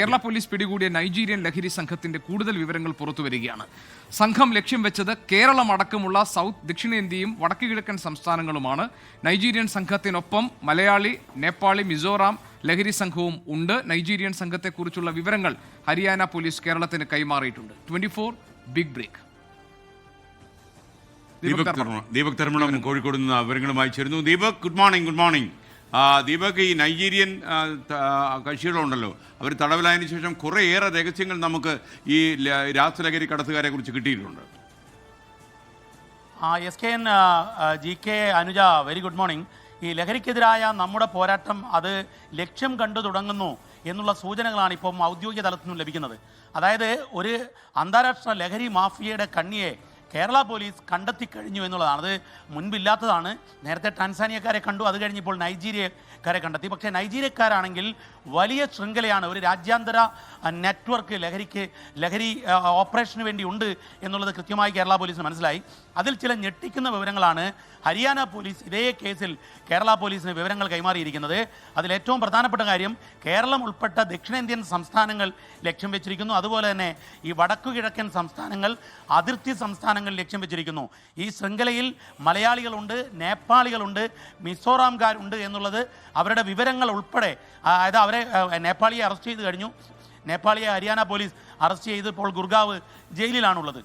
Kerala police പിടികൂടിയ Nigerian ലഹരി സംഘത്തിന്റെ കൂടുതൽ വിവരങ്ങൾ പുറത്തു വരികയാണ്. സംഘം ലക്ഷ്യം വെച്ചത് കേരളം അടക്കമുള്ള സൗത്ത് ദക്ഷിണേന്ത്യയും വടക്കു കിഴക്കൻ സംസ്ഥാനങ്ങളുമാണ്. നൈജീരിയൻ സംഘത്തിനൊപ്പം മലയാളി നേപ്പാളി മിസോറാം ലഹരി സംഘവും ഉണ്ട്. നൈജീരിയൻ സംഘത്തെക്കുറിച്ചുള്ള വിവരങ്ങൾ ഹരിയാന പോലീസ് കേരളത്തിന് കൈമാറിയിട്ടുണ്ട്. Twenty four big break. Deepak Deepak തർമ്മണം Kozhikode നിന്ന് വിവരങ്ങളുമായി ചേരുന്നു. Deepak good morning good morning. Deepak ഈ നൈജീരിയൻ കക്ഷികളുണ്ടല്ലോ. അവർ തടവിലായതിനു ശേഷം കുറേയേറെ രഹസ്യങ്ങൾ നമുക്ക് ഈ രാസലഹരി കടത്തുകാരെ കുറിച്ച് കിട്ടിയിട്ടുണ്ട്. S K N G K Anuja very good morning ഈ ലഹരിക്കെതിരായ നമ്മുടെ പോരാട്ടം അത് ലക്ഷ്യം കണ്ടു തുടങ്ങുന്നു എന്നുള്ള സൂചനകളാണ് ഇപ്പം ഔദ്യോഗിക തലത്തിൽ നിന്നും ലഭിക്കുന്നത്. അതായത് ഒരു അന്താരാഷ്ട്ര ലഹരി മാഫിയയുടെ കണ്ണിയെ കേരള പോലീസ് കണ്ടെത്തി കഴിഞ്ഞു എന്നുള്ളതാണ്. അത് മുൻപില്ലാത്തതാണ്. നേരത്തെ ടാൻസാനിയക്കാരെ കണ്ടു അത് കഴിഞ്ഞപ്പോൾ നൈജീരിയക്കാരെ കണ്ടെത്തി. പക്ഷേ നൈജീരിയക്കാരാണെങ്കിൽ വലിയ ശൃംഖലയാണ് ഒരു രാജ്യാന്തര നെറ്റ്വർക്ക് ലഹരിക്ക് ലഹരി ഓപ്പറേഷന് വേണ്ടി ഉണ്ട് എന്നുള്ളത് കൃത്യമായി കേരള പോലീസിന് മനസ്സിലായി. അതിൽ ചില ഞെട്ടിക്കുന്ന വിവരങ്ങളാണ് ഹരിയാന പോലീസ് ഇതേ കേസിൽ കേരള പോലീസിന് വിവരങ്ങൾ കൈമാറിയിരിക്കുന്നത്. അതിൽ ഏറ്റവും പ്രധാനപ്പെട്ട കാര്യം കേരളം ഉൾപ്പെട്ട ദക്ഷിണേന്ത്യൻ സംസ്ഥാനങ്ങൾ ലക്ഷ്യം വെച്ചിരിക്കുന്നു. അതുപോലെ തന്നെ ഈ വടക്കു കിഴക്കൻ സംസ്ഥാനങ്ങൾ അതിർത്തി സംസ്ഥാനങ്ങൾ ലക്ഷ്യം വെച്ചിരിക്കുന്നു. ഈ ശൃംഖലയിൽ മലയാളികളുണ്ട് നേപ്പാളികളുണ്ട് മിസോറാംകാരുണ്ട് എന്നുള്ളത് അവരുടെ വിവരങ്ങൾ ഉൾപ്പെടെ അതായത് അവരെ നേപ്പാളിയെ അറസ്റ്റ് ചെയ്ത് കഴിഞ്ഞു. നേപ്പാളിയെ ഹരിയാന പോലീസ് അറസ്റ്റ് ചെയ്ത് ഇപ്പോൾ ഗുർഗാവ് ജയിലിലാണുള്ളത്.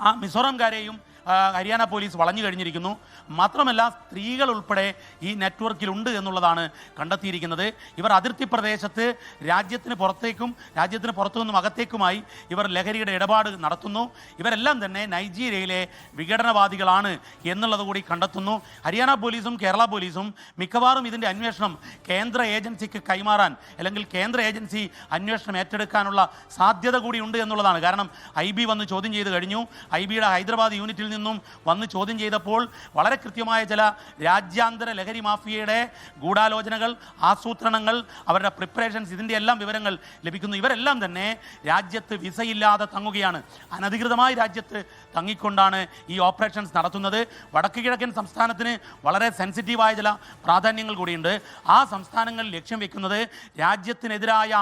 ആ മിസോറാംകാരെയും ഹരിയാന പോലീസ് വളഞ്ഞു കഴിഞ്ഞിരിക്കുന്നു. മാത്രമല്ല സ്ത്രീകൾ ഉൾപ്പെടെ ഈ നെറ്റ്വർക്കിലുണ്ട് എന്നുള്ളതാണ് കണ്ടെത്തിയിരിക്കുന്നത്. ഇവർ അതിർത്തി പ്രദേശത്ത് രാജ്യത്തിന് പുറത്തേക്കും രാജ്യത്തിന് പുറത്തു നിന്നും അകത്തേക്കുമായി ഇവർ ലഹരിയുടെ ഇടപാട് നടത്തുന്നു. ഇവരെല്ലാം തന്നെ നൈജീരിയയിലെ വിഘടനവാദികളാണ് എന്നുള്ളത് കൂടി കണ്ടെത്തുന്നു. ഹരിയാന പോലീസും കേരള പോലീസും മിക്കവാറും ഇതിന്റെ അന്വേഷണം കേന്ദ്ര ഏജൻസിക്ക് കൈമാറാൻ അല്ലെങ്കിൽ കേന്ദ്ര ഏജൻസി അന്വേഷണം ഏറ്റെടുക്കാനുള്ള സാധ്യത കൂടി ഉണ്ട് എന്നുള്ളതാണ്. കാരണം ഐ ബി വന്ന് ചോദ്യം ചെയ്ത് കഴിഞ്ഞു. ഐ ബിയുടെ ഹൈദരാബാദ് യൂണിറ്റിൽ നിന്നും വന്ന് ചോദ്യം ചെയ്തപ്പോൾ വളരെ കൃത്യമായ ചില രാജ്യാന്തര ലഹരി മാഫിയയുടെ ഗൂഢാലോചനകൾ ആസൂത്രണങ്ങൾ അവരുടെ പ്രിപ്പറേഷൻസ് ഇതിന്റെ എല്ലാം വിവരങ്ങൾ ലഭിക്കുന്നു. ഇവരെല്ലാം തന്നെ രാജ്യത്ത് വിസയില്ലാതെ തങ്ങുകയാണ്. അനധികൃതമായി രാജ്യത്ത് തങ്ങിക്കൊണ്ടാണ് ഈ ഓപ്പറേഷൻസ് നടത്തുന്നത്. വടക്ക് കിഴക്കൻ സംസ്ഥാനത്തിന് വളരെ സെൻസിറ്റീവായ ചില പ്രാധാന്യങ്ങൾ കൂടിയുണ്ട്. ആ സംസ്ഥാനങ്ങൾ ലക്ഷ്യം വെക്കുന്നത് രാജ്യത്തിനെതിരായ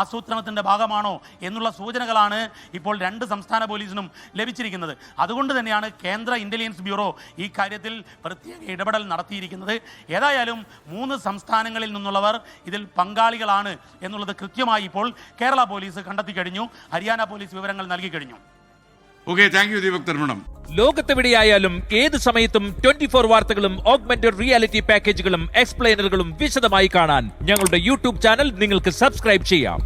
ആസൂത്രണത്തിന്റെ ഭാഗമാണോ എന്നുള്ള സൂചനകളാണ് ഇപ്പോൾ രണ്ട് സംസ്ഥാന പോലീസിനും ലഭിച്ചിരിക്കുന്നത്. അതുകൊണ്ട് തന്നെയാണ് കേന്ദ്ര ഇന്റലിജൻസ് ബ്യൂറോ ഈ കാര്യത്തിൽ പ്രത്യേക ഇടപെടൽ നടത്തിയിരിക്കുന്നത്. ഏതായാലും മൂന്ന് സംസ്ഥാനങ്ങളിൽ നിന്നുള്ളവർ ഇതിൽ പങ്കാളികളാണ് എന്നുള്ളത് കൃത്യമായി ഇപ്പോൾ കേരള പോലീസ് കണ്ടെത്തി കഴിഞ്ഞു. ഹരിയാന പോലീസ് വിവരങ്ങൾ നൽകി കഴിഞ്ഞു. ഓക്കെ താങ്ക് യു ദീപക് തർമ്മണം ലോകത്തെവിടെയായാലും ഏത് സമയത്തും ട്വന്റി ഫോർ വാർത്തകളും ഓഗ്മെന്റഡ് റിയാലിറ്റി പാക്കേജുകളും എക്സ്പ്ലെയിനറുകളും വിശദമായി കാണാൻ ഞങ്ങളുടെ യൂട്യൂബ് ചാനൽ നിങ്ങൾക്ക് സബ്സ്ക്രൈബ് ചെയ്യാം.